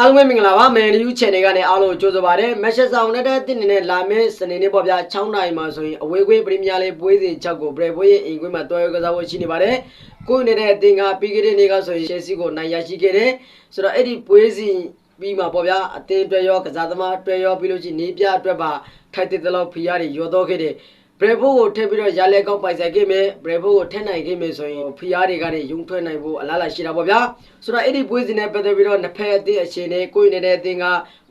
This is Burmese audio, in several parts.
အားလုံးပဲမင်္ဂလာပါမယ်နယူး channel ကနေအားလုံးကိုကြိုဆိုပါရစေမက်ရှ်ဆောင်နေတဲ့တင်နေတဲ့လာမယ့်စနေနေ့ပေါ့ဗျာ6နိုင်မှာဆိုရင်အဝေးကွင်းပရီးမီးယားလိပွဲစဉ်6ကိုဘရက်ဘွေးရဲ့အိမ်ကွင်းမှာတွဲကစားဖို့ရှိနေပါတယ်ကိုယ်နေတဲ့အသင်ကပြီးခဲ့တဲ့နေ့ကဆိုရင် Chelsea ကိုနိုင်ရရှိခဲ့တယ်ဆိုတော့အဲ့ဒီပွဲစဉ်ပြီးမှာပေါ့ဗျာအသင်းအတွက်ရောကစားသမားအတွက်ရောပြီးလို့ရှိရင်နေပြအတွက်ပါထိုက်တဲ့တလောက်ဖိအားတွေရောတော့ခဲ့တယ် ဘရဖိုကိုထည့်ပြီးတော့ရလဲကောက်ပိုင်ဆိုင်ခဲ့မယ်ဘရဖိုကိုထည့်နိုင်ခဲ့မယ်ဆိုရင်ဖီအားတွေကနေယုံထွက်နိုင်ဖို့အလားလာရှိတာပေါ့ဗျာဆိုတော့အဲ့ဒီပွဲစဉ်နဲ့ပတ်သက်ပြီးတော့နှစ်ဖက်အသင်းအခြေအနေကိုယ်နေတဲ့အသင်းက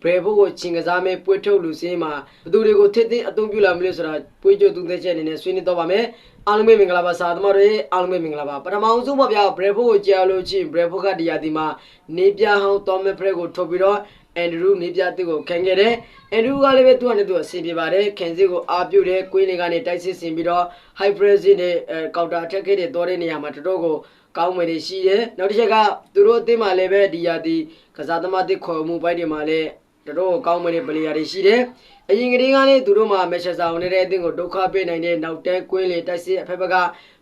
ဘရဖိုကိုချင်းကစားမယ်ပွဲထုတ်လူစင်းမှာဘယ်သူတွေကိုထစ်သိအသုံးပြုလာမလဲဆိုတာပွဲကြိုသူသက်ချက်အနေနဲ့ဆွေးနွေးတော့ပါမယ်အားလုံးပဲမင်္ဂလာပါစာသမားတွေအားလုံးပဲမင်္ဂလာပါပထမအောင်ဆုံးပေါ့ဗျာဘရဖိုကိုကြားလို့ချင်းဘရဖိုကတရားဒီမှာနေပြဟောင်းတော်မဖရက်ကိုထုတ်ပြီးတော့ အန်ဒရူးနေပြတစ်ကိုခံခဲ့တယ်အန်ဒရူးကလည်းပဲသူ့အနေနဲ့သူအဆင်ပြေပါတယ်ခင်စစ်ကိုအားပြုတယ်ကွင်းတွေကနေတိုက်စစ်ဆင်ပြီးတော့ high press နဲ့အဲကောင်တာအထက်ခဲ့တဲ့တော်တဲ့နေရာမှာတော်တော်ကိုကောင်းမယ်တွေရှိတယ်နောက်တစ်ချက်ကသူတို့အသင်းမှာလည်းပဲဒီယာဒီကစားသမားတစ်ခေါ်မှုပိုင်းတွေမှာလည်းတော်တော်ကောင်းမယ်တဲ့ပလေယာတွေရှိတယ်အရင်ကတည်းကလည်းသူတို့မှာမက်ရှ်ဆောင်နေတဲ့အသင်းကိုဒုက္ခပေးနိုင်တဲ့နောက်တန်းကွင်းလေတိုက်စစ်အဖက်ဖက်က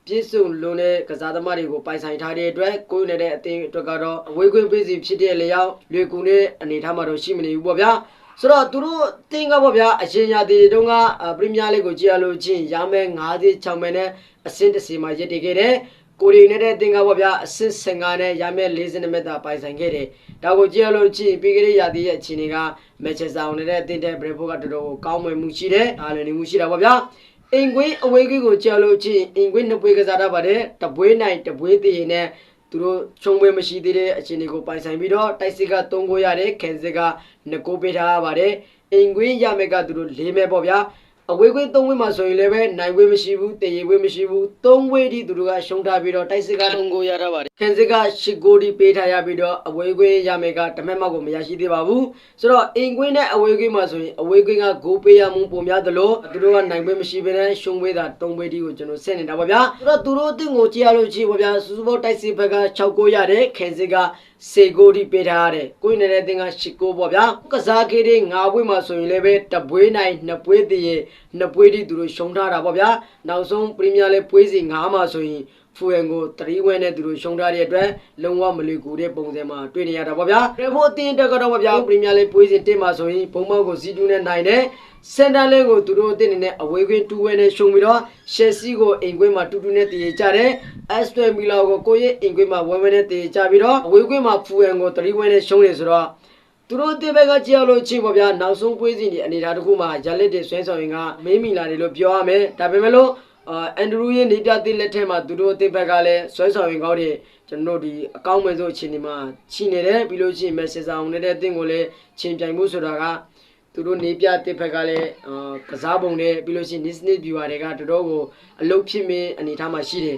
ပြည့်စုံလုံးတဲ့ကစားသမားတွေကိုပိုင်ဆိုင်ထားတဲ့အတွက်ကိုယ်နေတဲ့အသင်းအတွက်ကတော့အဝေးကွင်းပေးစီဖြစ်တဲ့လေရောက်လွေကူတဲ့အနေအထားမှာတော့ရှိမနေဘူးပေါ့ဗျာဆိုတော့သူတို့တင်းကပေါ့ဗျာအရှင်ရာသီတုန်းကပရီးမီးယားလိကိုကြည့်ရလို့ချင်းရမဲ9သေး6မဲနဲ့အဆင့်တစ်စီမှာရည်တည်ခဲ့တယ်ကိုရီနဲ့တဲ့တင်းကပေါ့ဗျာအဆင့်15နဲ့ရမဲ40မက်တာပိုင်ဆိုင်ခဲ့တယ်ဒါကိုကြည့်ရလို့ချင်းပြီးကြတဲ့ရာသီရဲ့အခြေအနေကမက်ချက်ဆောင်နေတဲ့တင်းတဲ့ဘရက်ဖို့ကတော်တော်ကောင်းမွန်မှုရှိတယ်အားလည်းနေမှုရှိတာပေါ့ဗျာ အင်ကွင်းအဝေးကွင်းကိုကြည့်ရလို့ချင်းအင်ကွင်းနှစ်ပွဲကစားတတ်ပါတယ်တပွဲနိုင်တပွဲတည်နဲ့သူတို့ချုံပွဲမရှိသေးတဲ့အခြေအနေကိုပိုင်ဆိုင်ပြီးတော့တိုက်စစ်က3ကိုရတယ်ခင်စစ်က2ကိုပေးထားရပါတယ်အိမ်ကွင်းရမယ်ကသူတို့၄မဲပေါ့ဗျာ အဝေးကွင်း3ဝင်းမှာဆိုရင်လည်းပဲနိုင်ဝင်းမရှိဘူးတည်ရဝင်းမရှိဘူး3ဝင်းဒီသူတို့ကရှုံးထားပြီးတော့တိုက်စစ်က3ကိုရထားပါတယ်ခင်စစ်က10ကိုဒီပေးထားရပြီးတော့အဝေးကွင်းရမယ်ကတမက်မောက်ကိုမရရှိသေးပါဘူးဆိုတော့အိမ်ကွင်းနဲ့အဝေးကွင်းမှာဆိုရင်အဝေးကွင်းကဂိုးပေးရမှုပုံများသလိုသူတို့ကနိုင်ဝင်းမရှိဘဲနဲ့ရှုံးဝေးတာ3ဝင်းဒီကိုကျွန်တော်ဆက်နေတာပါဗျာဆိုတော့သူတို့အသင်းကိုကြည့်ရလို့ရှိပါဗျာစူစူဘောတိုက်စစ်ဘက်က6ကိုရတယ်ခင်စစ်က စေကိုဒီပေးထားရတယ်ကိုင်းနေတဲ့တင်ကရှစ်ကိုပေါ့ဗျာကစားခေးတဲ့၅ဘွေးမှာဆိုရင်လည်းပဲတပွေးနိုင်နှစ်ပွေးတည်ရနှစ်ပွေးဒီသူတို့ရှုံထားတာပေါ့ဗျာနောက်ဆုံးပရီးမီးယားလိပွဲစီ၅မှာဆိုရင် ဖူအန်ကို3ဝဲနဲ့သူတို့ရှုံထားတဲ့အတွက်လုံးဝမလွေကူတဲ့ပုံစံမှာတွေ့နေရတာပေါ့ဗျာရေဖို့အတင်းတက်ကတော့ပေါ့ဗျာပရီးမီးယားလိပွဲစီ1မှာဆိုရင်ဘုံမောက်ကိုစီတူနဲ့နိုင်တယ်စန်တာလင်းကိုသူတို့အတင်းနေနဲ့အဝေးကွင်း2ဝဲနဲ့ရှုံပြီးတော့ရှယ်ဆီကိုအိမ်ကွင်းမှာတူတူနဲ့တည်ကြတယ်အက်စတွန်မီလာကိုကိုယ့်ရဲ့အိမ်ကွင်းမှာဝဲဝဲနဲ့တည်ကြပြီးတော့အဝေးကွင်းမှာဖူအန်ကို3ဝဲနဲ့ရှုံးနေဆိုတော့သူတို့အသေးဘက်ကကြည့်ရလို့ချင်းပေါ့ဗျာနောက်ဆုံးပွဲစဉ်ဒီအနေထားတစ်ခုမှာရလက်တွေဆွဲဆောင်ရင်ကမေးမိလာတယ်လို့ပြောရမယ်ဒါပေမဲ့လို့ အာအန်ဒရူးရဲ့နေပြသေးလက်ထက်မှာသူတို့အသေးဘက်ကလည်းဆွဲဆောင်ရင်ကောင်းတယ်ကျွန်တော်တို့ဒီအကောင့်မဲ့ဆုံးအခြေအနေမှာချီနေတယ်ပြီးလို့ရှိရင်မက်ဆေ့ဆောင်နေတဲ့အသင်းကိုလည်းချင်းပြိုင်မှုဆိုတာကသူတို့နေပြတစ်ဖက်ကလည်းအာကစားပုံနဲ့ပြီးလို့ရှိရင် Disney viewer တွေကတော်တော်ကိုအလုပ်ဖြစ်မင်းအနေထားမှာရှိတယ်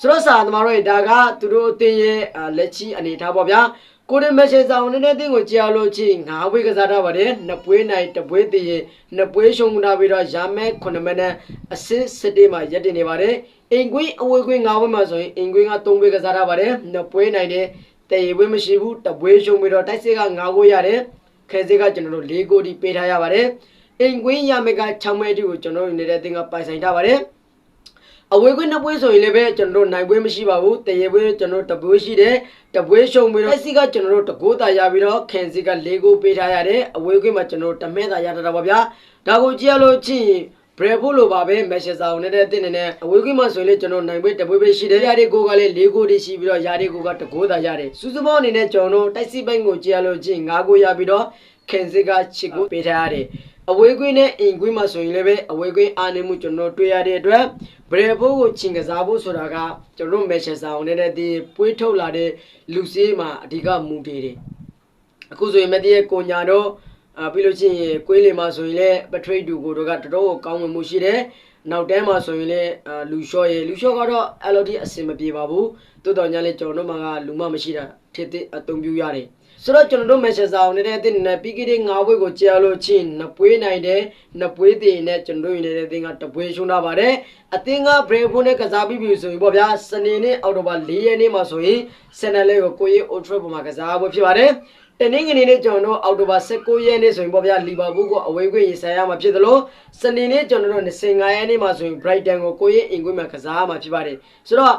ဆိုတော့စာသမားတို့ရဲ့ဒါကသူတို့အသင်းရဲ့အာလက်ချီအနေထားပေါ့ဗျာ ကိုရီမက်ဆေဆောင်နေတဲ့တင်းကိုကြားလို့ချင်းငါးပွဲကစားထားပါတယ်နှစ်ပွဲနိုင်တစ်ပွဲတည်ရင်နှစ်ပွဲရှုံးထားပြီးတော့ရမဲ9မိနစ်အဆစ်7မှာရက်တင်နေပါတယ်အင်ကွင်းအဝေးကွင်းငါးပွဲမှာဆိုရင်အင်ကွင်းက3ပွဲကစားထားပါတယ်နှစ်ပွဲနိုင်တယ်တည်ပွဲမရှိဘူးတစ်ပွဲရှုံးပြီးတော့တိုက်စစ်က9ကိုရတယ်ခဲစစ်ကကျွန်တော်တို့4ကိုဒီပေးထားရပါတယ်အင်ကွင်းရမဲက6မဲတီကိုကျွန်တော်တို့နေတဲ့တင်းကပိုင်ဆိုင်ထားပါတယ် အဝေးကွင်းနှစ်ပွဲဆိုရင်လည်းပဲကျွန်တော်တို့နိုင်ပွဲမရှိပါဘူးတရေပွဲကျွန်တော်တို့တပွဲရှိတယ်တပွဲရှုံပြီးတော့စီကကျွန်တော်တို့တကိုးတာရပြီးတော့ခင်စီက၄ကိုပေးထားရတယ်အဝေးကွင်းမှာကျွန်တော်တို့တမဲတာရထားတာပါဗျာဒါကိုကြည့်ရလို့ချင်းဘရဖို့လိုပါပဲမက်ရှ်ဆောင်နဲ့တဲ့တင်းနေနဲ့အဝေးကွင်းမှာဆိုရင်လေကျွန်တော်နိုင်ပွဲတပွဲပဲရှိတယ်ရာဒီကိုကလည်း၄ကိုတည်းရှိပြီးတော့ရာဒီကိုကတကိုးတာရတယ်စူးစူးပေါင်းအနေနဲ့ကျွန်တော်တို့တိုက်စီပိုင်းကိုကြည့်ရလို့ချင်း၅ကိုရပြီးတော့ခင်စီကချစ်ကိုပေးထားရတယ် အဝေးကွင်းနဲ့အင်ကွင်းမှာဆိုရင်လည်းပဲအဝေးကွင်းအားနေမှုကျွန်တော်တွေ့ရတဲ့အတွက်ဘရဘိုးကိုချင်းကစားဖို့ဆိုတာကကျွန်တော်မက်ရှ်ဆောင်နေတဲ့ဒီပွေးထုတ်လာတဲ့လူစည်းမှာအဓိကမူတည်တယ်အခုဆိုရင်မတည့်ရဲ့ကိုညာတော့အာပြီးလို့ချင်းရင်ကွေးလီမှာဆိုရင်လည်းပထရိတ်တူကိုတို့ကတော်တော်ကောင်းဝင်မှုရှိတယ်နောက်တန်းမှာဆိုရင်လည်းအာလူလျှော့ရဲ့လူလျှော့ကတော့အဲ့လိုတိအဆင်မပြေပါဘူးတိုးတော်ညာလည်းကျွန်တော်တို့မှာကလူမမရှိတာထစ်ထစ်အသုံးပြုရတယ် ဆိုတော့ကျွန်တော်တို့မက်ဆေ့ဆောင်နေတဲ့အသင်းနဲ့ပြီးခဲ့တဲ့9ဘွေကိုကြာလို့ချင်းနှစ်ပွဲနိုင်တယ်နှစ်ပွဲတည်နဲ့ကျွန်တော်တို့ရနေတဲ့အသင်းကတစ်ပွဲရှုံးထားပါတယ်အသင်းကဘရေဖုန်းနဲ့ကစားပြီးပြီဆိုရင်ပေါ့ဗျာစနေနေ့အောက်တိုဘာ4ရက်နေ့မှာဆိုရင်ဆန်နယ်လေးကိုကိုရေးအိုထရပေါ်မှာကစားဖို့ဖြစ်ပါတယ်တနင်္ဂနွေနေ့ကျွန်တော်တို့အောက်တိုဘာ16ရက်နေ့ဆိုရင်ပေါ့ဗျာလီဗာပူးကိုအဝေးကွင်းရင်ဆိုင်ရမှာဖြစ်သလိုစနေနေ့ကျွန်တော်တို့25ရက်နေ့မှာဆိုရင် Brighton ကိုကိုရေးအင်ကွင်းမှာကစားရမှာဖြစ်ပါတယ်ဆိုတော့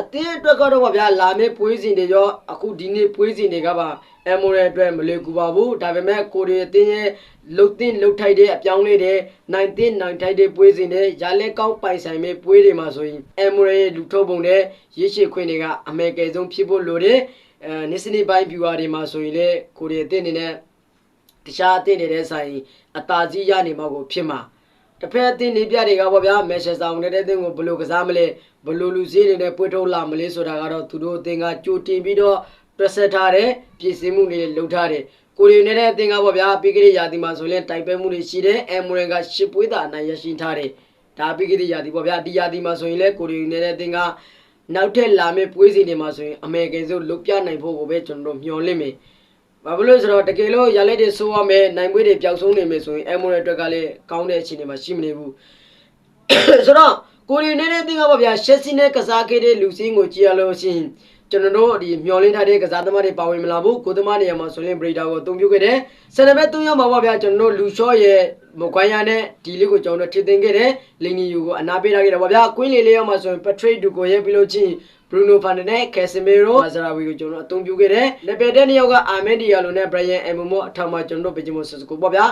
အတင်းအတွက်ကတော့ဗျာလာမယ့်ပွဲစဉ်တွေရောအခုဒီနေ့ပွဲစဉ်တွေကပါ အမိုရဲအတွက်မလွယ်ကူပါဘူးဒါပေမဲ့ကိုရီအသင်းရဲ့လှုပ်တင်လှုပ်ထိုက်တဲ့အပြောင်းလေးတွေနိုင်တင်နိုင်ထိုက်တဲ့ပွဲစဉ်တွေရလက်ကောင်းပိုင်ဆိုင်မဲ့ပွဲတွေမှာဆိုရင်အမိုရဲလူထုတ်ပုံနဲ့ရရှိခွင့်တွေကအမေကယ်ဆုံးဖြစ်ဖို့လိုတယ်အဲနစ်စနီပိုင်း viewer တွေမှာဆိုရင်လေကိုရီအသင်းအနေနဲ့တခြားအသင်းတွေတဲ့ဆိုင်အသာကြီးရနေမှာကိုဖြစ်မှာတစ်ဖက်အသင်းနေပြတွေကပေါ့ဗျာမက်ရှယ်ဆောင်တဲ့အသင်းကိုဘယ်လိုကစားမလဲဘယ်လိုလူစည်းတွေနဲ့ပွေထုတ်လာမလဲဆိုတာကတော့သူတို့အသင်းကကြိုတင်ပြီးတော့ တွက်ဆက်ထားတဲ့ပြည်စည်းမှုတွေလုပ်ထားတယ်ကိုရီနေတဲ့အသင်းကပေါ့ဗျာပြီးကြတဲ့ရာသီမှာဆိုရင်တိုက်ပွဲမှုတွေရှိတယ်အမ်မူရန်ကရှစ်ပွဲသာအနိုင်ရရှိထားတယ်ဒါပြီးကြတဲ့ရာသီပေါ့ဗျာဒီရာသီမှာဆိုရင်လေကိုရီနေတဲ့အသင်းကနောက်ထပ်လာမယ့်ပွဲစဉ်တွေမှာဆိုရင်အမေရိကန်ဆိုလုတ်ပြနိုင်ဖို့ကိုပဲကျွန်တော်တို့မျှော်လင့်မယ်ဘာဖြစ်လို့လဲဆိုတော့တကယ်လို့ရလက်တွေဆိုးရမယ်နိုင်ပွဲတွေပျောက်ဆုံးနေမယ်ဆိုရင်အမိုရဲအတွက်ကလည်းကောင်းတဲ့အခြေအနေမှာရှိမနေဘူးဆိုတော့ကိုရီနေတဲ့တင်ကပေါ့ဗျာရှက်စီနဲ့ကစားခဲ့တဲ့လူစင်းကိုကြည့်ရလို့ရှိရင် ကျွန်တော်တို့ဒီမျောလင်းထားတဲ့ကစားသမားတွေပါဝင်မလာဘူးကိုသမားနေရာမှာဆိုရင်ဘရိဒါကိုအသုံးပြုခဲ့တယ်ဆန်နဘက်3ရောက်မှာပေါ့ဗျာကျွန်တော်တို့လူရှော့ရဲ့မကွိုင်းရနဲ့ဒီလေးကိုကျွန်တော်တို့ထည့်သင်ခဲ့တယ်လင်နီယူကိုအနာပေးထားခဲ့တယ်ပေါ့ဗျာကွင်းလေးလေးရောက်မှာဆိုရင်ပထရိတ်ဒူကိုရဲ့ပြီးလို့ချင်းဘရူနိုဖန်ဒန်နဲ့ကက်ဆီမီရိုမာဇရာဝီကိုကျွန်တော်အသုံးပြုခဲ့တယ်လက်ပယ်တဲ့နှစ်ယောက်ကအာမန်ဒီယာလိုနဲ့ဘရိုင်ယန်အမ်မိုအထောက်မှာကျွန်တော်တို့ဘီဂျီမိုဆစ်ကိုပေါ့ဗျာ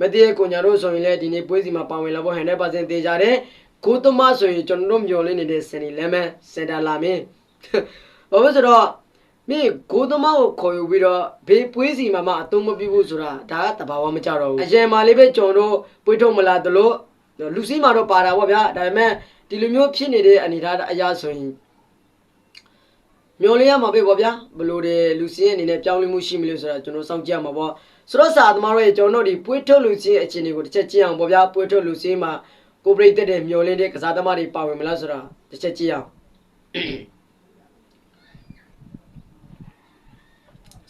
မတီးရဲ့ကိုညာတို့ဆိုရင်လည်းဒီနေ့ပွဲစီမှာပါဝင်လာဖို့100%သေချာတယ်ကိုသမားဆိုရင်ကျွန်တော်တို့မျှော်လင့်နေတဲ့စင်နီလဲမန်စင်တာလာမင်း ဘာလို့ဆိုတော့မင်းကိုသမားကိုခေါ်ယူပြီးတော့ဘေးပွဲစီမှာမှအသုံးမပြုဘူးဆိုတာဒါကတဘာဝမကြတော့ဘူးအရင်မှလေးပဲကျွန်တော်တို့ပွေးထုတ်မလားတလို့လူစည်းမှာတော့ပါတာပေါ့ဗျာဒါပေမဲ့ဒီလိုမျိုးဖြစ်နေတဲ့အနေအထားအရာဆိုရင်မျော်လင့်ရမှာပဲပေါ့ဗျာဘလို့တဲ့လူစည်းရဲ့အနေနဲ့ပြောင်းလဲမှုရှိမလို့ဆိုတာကျွန်တော်စောင့်ကြည့်ရမှာပေါ့ဆိုတော့စာသမားတို့ရဲ့ကျွန်တော်တို့ဒီပွေးထုတ်လူစည်းရဲ့အခြေအနေကိုတစ်ချက်ကြည့်အောင်ပေါ့ဗျာပွေးထုတ်လူစည်းမှာကိုပရိသတ်တဲ့မျော်လင့်တဲ့ကစားသမားတွေပါဝင်မလားဆိုတာတစ်ချက်ကြည့်အောင်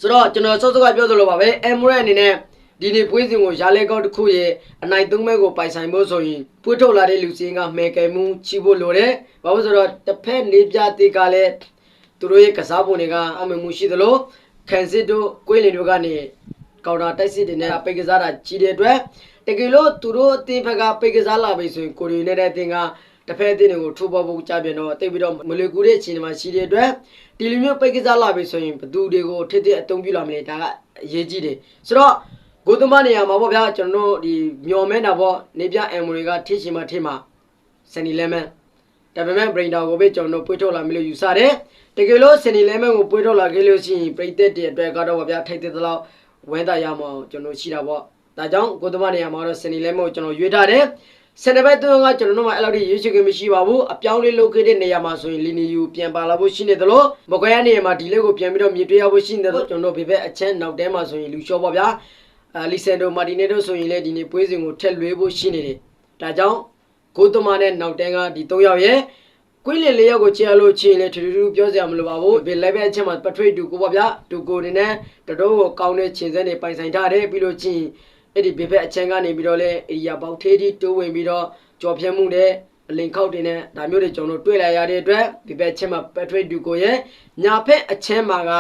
ဆိုတော့ကျွန်တော်စောစောကပြောသလိုပါပဲအမ်မရက်အနေနဲ့ဒီနေ့ပွဲစဉ်ကိုရာလဲကောက်တစ်ခုရဲ့အနိုင်သုံးမဲ့ကိုပိုင်ဆိုင်ဖို့ဆိုရင်ပွေးထုတ်လာတဲ့လူစင်းကမဲကယ်မှုချီဖို့လိုတယ်။ဘာလို့ဆိုတော့တစ်ဖက်နေပြတေကလည်းသူတို့ရဲ့ကစားပုံတွေကအမှန်မှုရှိသလိုကန်စစ်တို့ကွေးလင်တို့ကနေကောင်တာတိုက်စစ်တွေနဲ့ပိတ်ကစားတာကြီးတဲ့အတွက်တကယ်လို့သူတို့အသင်းဘက်ကပိတ်ကစားလာပြီဆိုရင်ကိုရီနဲ့တဲ့အသင်းက တစ်ဖက်အသင်းတွေကိုထိုးပေါက်ဖို့ကြပြန်တော့တိတ်ပြီးတော့မလွယ်ကူတဲ့အခြေအနေမှာရှိတဲ့အတွက်ဒီလိုမျိုးပိတ်ကစားလာပြီဆိုရင်ဘသူတွေကိုထစ်ထစ်အသုံးပြုလာမလဲဒါကအရေးကြီးတယ်ဆိုတော့ဂိုသမနေရာမှာပေါ့ဗျာကျွန်တော်တို့ဒီမျော်မဲတာပေါ့နေပြအမ်မိုတွေကထိချင်မှထိမှာစနီလဲမန်ဒါပေမဲ့ဘရိန်တာကိုပဲကျွန်တော်တို့ပွေးထုတ်လာမလို့ယူဆတယ်တကယ်လို့စနီလဲမန်ကိုပွေးထုတ်လာခဲ့လို့ရှိရင်ပရိသတ်တွေအတွက်ကတော့ဗျာထိုက်တဲ့လောက်ဝမ်းသာရမအောင်ကျွန်တော်ရှိတာပေါ့ဒါကြောင့်ဂိုသမနေရာမှာတော့စနီလဲမန်ကိုကျွန်တော်ရွေးထားတယ် စနဘက်တုန်းကကျွန်တော်တို့မှအဲ့လောက်ထိရွေးချယ်ခွင့်မရှိပါဘူးအပြောင်းလေးလုပ်ခဲ့တဲ့နေရာမှာဆိုရင်လီနီယူပြန်ပါလာဖို့ရှိနေသလိုမကွဲရနေရာမှာဒီလေးကိုပြန်ပြီးတော့မြေတွေ့ရဖို့ရှိနေတယ်ကျွန်တော်တို့ဘေဘက်အချမ်းနောက်တဲမှာဆိုရင်လူလျှော့ပါဗျာအာလီဆန်ဒိုမာတီနေတို့ဆိုရင်လည်းဒီနေ့ပွဲစဉ်ကိုထက်လွေးဖို့ရှိနေတယ်ဒါကြောင့်ဂိုတမနဲ့နောက်တဲကဒီ၃ယောက်ရဲ့ကွင်းလင်လေးယောက်ကိုချေလို့ချင်လေထူထူပြောစရာမလိုပါဘူးဘေလိုက်ပဲအချက်မှာပထရိတ်တူကိုပါဗျာတူကိုနေနဲ့တတော်ကိုကောင်းတဲ့ခြင်စက်တွေပိုင်ဆိုင်ထားတယ်ပြီးလို့ချင်း အဲ့ဒီဘေဘက်အချမ်းကနေပြီးတော့လဲအေရီယာပေါက်သေးသေးတိုးဝင်ပြီးတော့ကြော်ပြတ်မှုနဲ့အလင်ခောက်တင်နဲ့ဒါမျိုးတွေကျွန်တော်တို့တွေ့လာရတဲ့အတွက်ဒီဘက်ချက်မှာပက်ထရိတ်ဒူကိုရဲ့ညာဖက်အချမ်းမှာက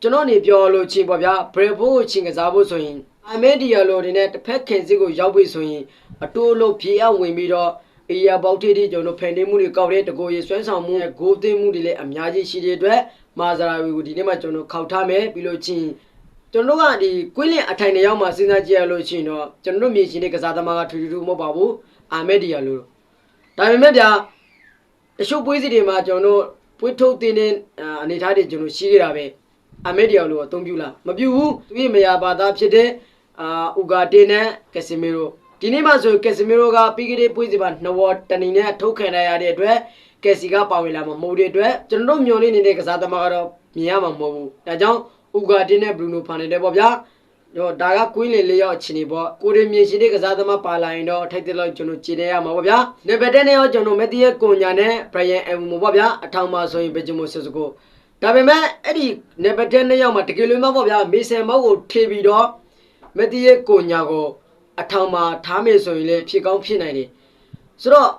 ကျွန်တော်နေပြောလို့ချင်းပေါ့ဗျာဘရဖိုးကိုချင်းကစားဖို့ဆိုရင်အမေဒီယာလိုတွေနဲ့တစ်ဖက်ခင်စစ်ကိုရောက်ပြီဆိုရင်အတိုးလို့ဖြေအောင်ဝင်ပြီးတော့အေယာပေါက်ထေးတီကျွန်တော်ဖန်တီးမှုတွေကောက်တဲ့တကိုရေဆွဲဆောင်မှုနဲ့ဂိုးသိမ်းမှုတွေလည်းအများကြီးရှိတဲ့အတွက်မာဇရာဝီကိုဒီနေ့မှကျွန်တော်ခောက်ထားမယ်ပြီးလို့ချင်း ကျွန်တော်တို့ကဒီကွင်းလင်အထိုင်တွေရောက်မှစဉ်းစားကြည့်ရလို့ရှိရင်တော့ကျွန်တော်တို့မြေရှင်တဲ့ကစားသမားကထူထူထူမဟုတ်ပါဘူးအာမက်ဒီယာလိုဒါပေမဲ့ဗျာတချို့ပွဲစီတွေမှာကျွန်တော်တို့ပွဲထုတ်တင်တဲ့အနေအထားတွေကျွန်တော်ရှိခဲ့တာပဲအာမက်ဒီယာလိုအသုံးပြုလားမပြုဘူးသူရဲ့မယာဘာသားဖြစ်တဲ့အာဥဂါတေနဲ့ကက်ဆီမီရိုဒီနေ့မှဆိုကက်ဆီမီရိုကပြီးခဲ့တဲ့ပွဲစီမှာနှစ်ဝတနီနဲ့ထုတ်ခံရတဲ့အတွက်ကက်စီကပါဝင်လာမှာမဟုတ်တဲ့အတွက်ကျွန်တော်တို့မျှော်လင့်နေတဲ့ကစားသမားကတော့မြင်ရမှာမဟုတ်ဘူးဒါကြောင့် ဥဂါတေနဲ့ဘရူနိုဖာနေတယ်ပေါ့ဗျာတော့ဒါကကွင်းလေလေးရောက်အချင်းနေပေါ့ကိုရီမြေရှင်တဲ့ကစားသမားပါလာရင်တော့ထိုက်တဲ့လောက်ကျွန်တော်ကြည်နေရမှာပေါ့ဗျာနေဗက်တဲ့နဲ့ရောကျွန်တော်မက်တီရဲ့ကွန်ညာနဲ့ဘရိုင်ယန်အမ်မိုပေါ့ဗျာအထောင်မှာဆိုရင်ဘယ်ဂျမိုဆစ်စကိုဒါပေမဲ့အဲ့ဒီနေဗက်တဲ့နဲ့ရောက်မှာတကယ်လို့မပေါ့ဗျာမေဆန်မောက်ကိုထေပြီးတော့မက်တီရဲ့ကွန်ညာကိုအထောင်မှာထားမယ်ဆိုရင်လည်းဖြစ်ကောင်းဖြစ်နိုင်တယ်ဆိုတော့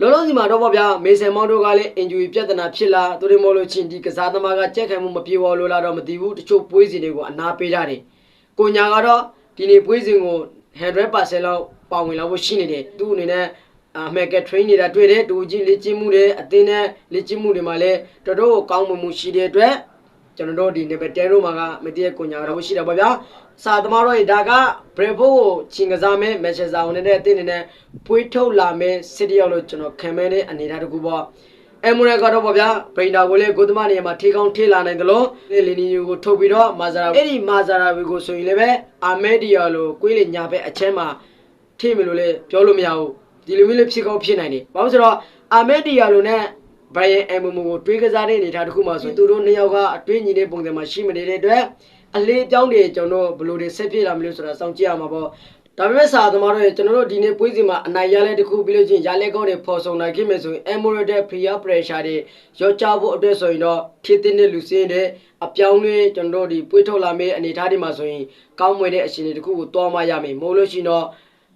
လောလောဆယ်မှာတော့ပေါ့ဗျာမေဆန်မောင်တို့ကလည်း injury ပြဿနာဖြစ်လာသူတွေမလို့ချင်းဒီကစားသမားကကြက်ခံမှုမပြေဝလို့လာတော့မသိဘူးတချို့ပွဲစဉ်တွေကိုအနာပေးကြတယ်ကိုညာကတော့ဒီနေ့ပွဲစဉ်ကို100%လောက်ပါဝင်လာဖို့ရှိနေတယ်သူ့အနေနဲ့အမေက train နေတာတွေ့တယ်တူကြီးလေ့ကျင့်မှုတွေအသင်းနဲ့လေ့ကျင့်မှုတွေမှာလည်းတော်တော်ကောင်းမွန်မှုရှိတဲ့အတွက်ကျွန်တော်တို့ဒီနေပဲတဲရိုးမှာကမတည့်ရဲ့ကိုညာတော့ရှိတာပေါ့ဗျာ စာသမားတို့ဒါကဘရဖိုးကိုချင်းကစားမယ်မက်ချက်စာဝင်တဲ့အတင်းနေတဲ့ပွေးထုတ်လာမယ်စစ်တယောက်လို့ကျွန်တော်ခံမဲတဲ့အနေအထားတစ်ခုပေါ့အဲမူရကတော့ပေါ့ဗျာဘရိန်တာကိုလေကိုသမနေရာမှာထေကောင်းထေးလာနိုင်တယ်လို့လီနီယိုကိုထုတ်ပြီးတော့မာဇာရာအဲ့ဒီမာဇာရာဝီကိုဆိုရင်လည်းပဲအာမဲဒီယာလိုကိုယ်လေညာဘက်အချမ်းမှာထိမယ်လို့လည်းပြောလို့မရဘူးဒီလိုမျိုးလေးဖြစ်ကောင်းဖြစ်နိုင်တယ်ဘာလို့ဆိုတော့အာမဲဒီယာလိုနဲ့ဘိုင်ယန်အမ်မမိုကိုတွေးကစားတဲ့အနေအထားတစ်ခုမှဆိုရင်သူတို့နှစ်ယောက်ကအတွေးညီတဲ့ပုံစံမှာရှိမနေတဲ့အတွက် အလေးပြောင်းတွေကျွန်တော်တို့ဘယ်လိုတွေဆက်ပြစ်လာမလို့ဆိုတာစောင့်ကြည့်ရမှာပေါ့ဒါပေမဲ့စာသမားတို့ရဲ့ကျွန်တော်တို့ဒီနေ့ပွဲစဉ်မှာအနိုင်ရလဲတစ်ခုပြီးလို့ချင်းရလဲကောင်းတွေပေါ်ဆောင်နိုင်ခဲ့မယ်ဆိုရင် Emerald Prayer Pressure တွေရောချဖို့အတွက်ဆိုရင်တော့ဖြစ်တဲ့လူစင်းတဲ့အပြောင်းလဲကျွန်တော်တို့ဒီပွေးထုတ်လာမယ့်အနေအထားတွေမှာဆိုရင်ကောင်းမွေတဲ့အခြေအနေတစ်ခုကိုတွားမရမယ်မဟုတ်လို့ရှိရင်တော့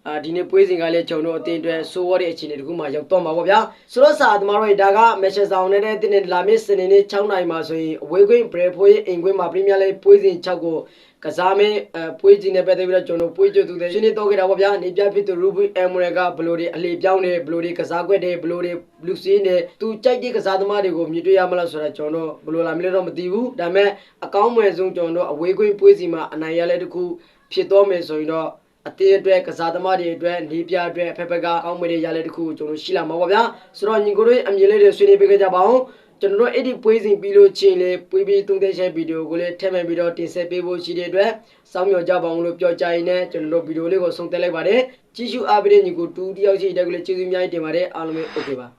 အာဒီနေ့ပွဲစဉ်ကလည်းကျွန်တော်တို့အတင်းအတွက်စိုးရတဲ့အခြေအနေတခုမှရောက်တော့မှာပေါ့ဗျာဆိုတော့စာသမားတို့ဒါကမက်ရှယ်ဆောင်နေတဲ့တင်းနေလာမစ်စနေနေ့6နိုင်မှာဆိုရင်အဝေးကွင်းဘရဖိုးရဲ့အိမ်ကွင်းမှာပရီးမီးယားလိပွဲစဉ်6ကိုကစားမင်းအပွဲကြီးနဲ့ပတ်သက်ပြီးတော့ကျွန်တော်ပွဲကြသူတွေရှင်းနေတော့ခဲ့တာပေါ့ဗျာနေပြဖြစ်သူရူဘီအမ်မရကဘလိုတွေအလေပြောင်းနေဘလိုတွေကစားကွက်တွေဘလိုတွေလူစင်းနေသူကြိုက်တဲ့ကစားသမားတွေကိုမြင်တွေ့ရမလားဆိုတာကျွန်တော်ဘလိုလာမလဲတော့မသိဘူးဒါပေမဲ့အကောင်းမွယ်ဆုံးကျွန်တော်အဝေးကွင်းပွဲစီမှာအနိုင်ရလဲတခုဖြစ်တော့မယ်ဆိုရင်တော့ အသေးအတွက်ကစားသမားတွေအတွက်နေပြအတွက်ဖက်ဖက်ကအောင်းမေတွေရလဲတခုကျွန်တော်ရှိလာမှာပါဗျာဆိုတော့ညီကိုတို့အမြင်လေးတွေဆွေးနွေးပေးကြပါအောင်ကျွန်တော်တို့အဲ့ဒီပွေးစဉ်ပြီးလို့ချင်းလေပွေးပြီးသုံးသက်ချက်ဗီဒီယိုကိုလည်းထည့်မှန်ပြီးတော့တင်ဆက်ပေးဖို့ရှိတဲ့အတွက်စောင့်မျှော်ကြပါအောင်လို့ပြောကြရင်းနဲ့ကျွန်တော်တို့ဗီဒီယိုလေးကိုဆုံးသက်လိုက်ပါတယ်ကြီးစုအားပေးတဲ့ညီကိုတူတယောက်ရှိတဲ့ကိုလည်းကျေးဇူးအများကြီးတင်ပါတယ်အားလုံးပဲ okay ပါ